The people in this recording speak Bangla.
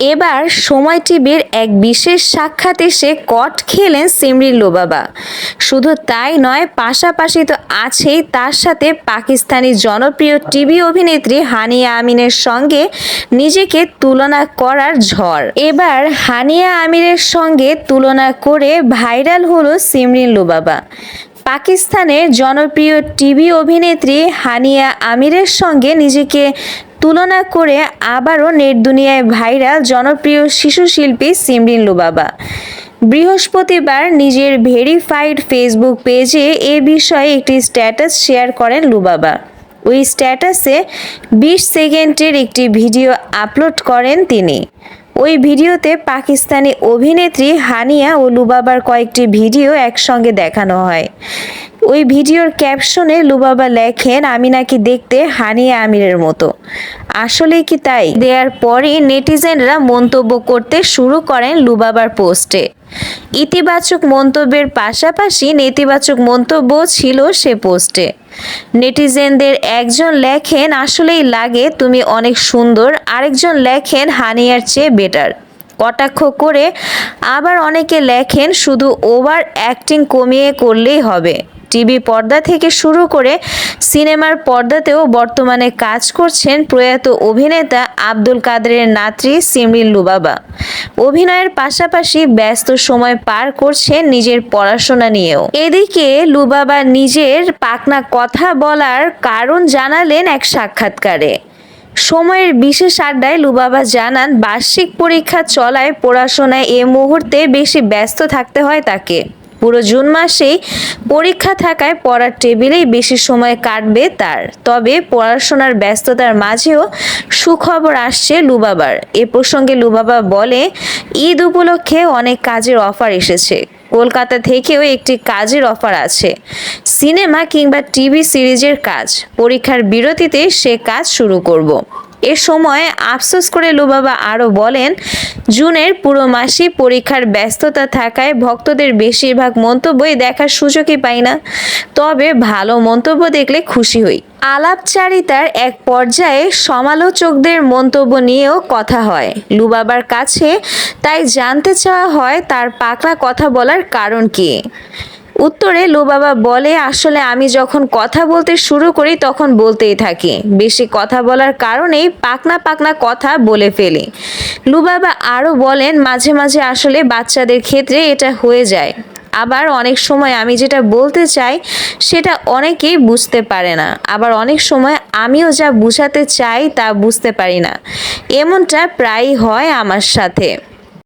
এবার সময় টিভির এক বিশেষ সাক্ষাতে সে কট খেলেন সিমরিন লোবাবা। শুধু তাই নয়, পাশাপাশি তো আছেই তার সাথে পাকিস্তানি জনপ্রিয় টিভি অভিনেত্রী হানিয়া আমিনের সঙ্গে নিজেকে তুলনা করার ঝড়। এবার হানিয়া আমিরের সঙ্গে তুলনা করে ভাইরাল হলো সিমরিন লোবাবা। পাকিস্তানের জনপ্রিয় টিভি অভিনেত্রী হানিয়া আমিরের সঙ্গে নিজেকে তুলনা করে আবারও নেট দুনিয়ায় ভাইরাল জনপ্রিয় শিশু শিল্পী সিমরিন লুবাবা। বৃহস্পতিবার নিজের ভেরিফাইড ফেসবুক পেজে এ বিষয়ে একটি স্ট্যাটাস শেয়ার করেন লুবাবা। ওই স্ট্যাটাসে বিশ সেকেন্ডের একটি ভিডিও আপলোড করেন তিনি। ওই ভিডিওতে পাকিস্তানি অভিনেত্রী হানিয়া ও লুবাবার কয়েকটি ভিডিও একসঙ্গে দেখানো হয়। ওই ভিডিওর ক্যাপশনে লুবাবা লেখেন, আমি নাকি দেখতে হানিয়া আমিরের মতো। আসলে কি তাই? দেওয়ার পরই নেটিজেনরা মন্তব্য করতে শুরু করেন লুবাবার পোস্টে। ইতিবাচক মন্তব্যের পাশাপাশি নেতিবাচক মন্তব্য ছিল সে পোস্টে। নেটিজেনদের একজন লেখেন, আসলেই লাগে তুমি অনেক সুন্দর। আরেকজন লেখেন, হানিয়ার চেয়ে বেটার কটাক্ষ করে আবার অনেকে লেখেন, শুধু ওভার অ্যাক্টিং কমিয়ে করলেই হবে। টিভি পর্দা থেকে শুরু করে সিনেমার পর্দাতেও বর্তমানে কাজ করছেন প্রয়াত অভিনেতা আব্দুল কাদেরের নাতৃ সিমরিন লুবাবা। অভিনয়ের পাশাপাশি ব্যস্ত সময় পার করছেন নিজের পড়াশোনা নিয়েও। এদিকে লুবাবা নিজের পাকনা কথা বলার কারণ জানালেন এক সাক্ষাৎকারে। সময়ের বিশেষ আড্ডায় লুবাবা জানান, বার্ষিক পরীক্ষা চলায় পড়াশোনায় এ মুহূর্তে বেশি ব্যস্ত থাকতে হয় তাকে। পুরো জুন মাসেই পরীক্ষা থাকায় পড়ার টেবিলেই বেশি সময় কাটবে তার। তবে পড়াশোনার ব্যস্ততার মাঝেও সুখবর আসছে লুবাবার। এ প্রসঙ্গে লুবাবা বলে, ঈদ উপলক্ষে অনেক কাজের অফার এসেছে। কলকাতা থেকেও একটি কাজের অফার আছে। সিনেমা কিংবা টিভি সিরিজের কাজ। পরীক্ষার বিরতিতে সে কাজ শুরু করব। এ সময় আফসোস করে লুবাবা আরও বলেন, জুনের পুরো মাসই পরীক্ষার ব্যস্ততা থাকায় ভক্তদের বেশিরভাগ মন্তব্যই দেখার সুযোগই পাই না। তবে ভালো মন্তব্য দেখলে খুশি হই। আলাপচারিতার এক পর্যায়ে সমালোচকদের মন্তব্য নিয়েও কথা হয়। লুবাবার কাছে তাই জানতে চাওয়া হয় তার পাকড়া কথা বলার কারণ কী। উত্তরে লুবাবা বলে, আসলে আমি যখন কথা বলতে শুরু করি, তখন বলতেই থাকি। বেশি কথা বলার কারণেই পাকনা পাকনা কথা বলে ফেলি। লুবাবা আরও বলেন, মাঝে মাঝে আসলে বাচ্চাদের ক্ষেত্রে এটা হয়ে যায়। আবার অনেক সময় আমি যেটা বলতে চাই, সেটা অনেকেই বুঝতে পারে না। আবার অনেক সময় আমিও যা বুঝাতে চাই, তা বুঝতে পারি না। এমনটা প্রায়ই হয় আমার সাথে।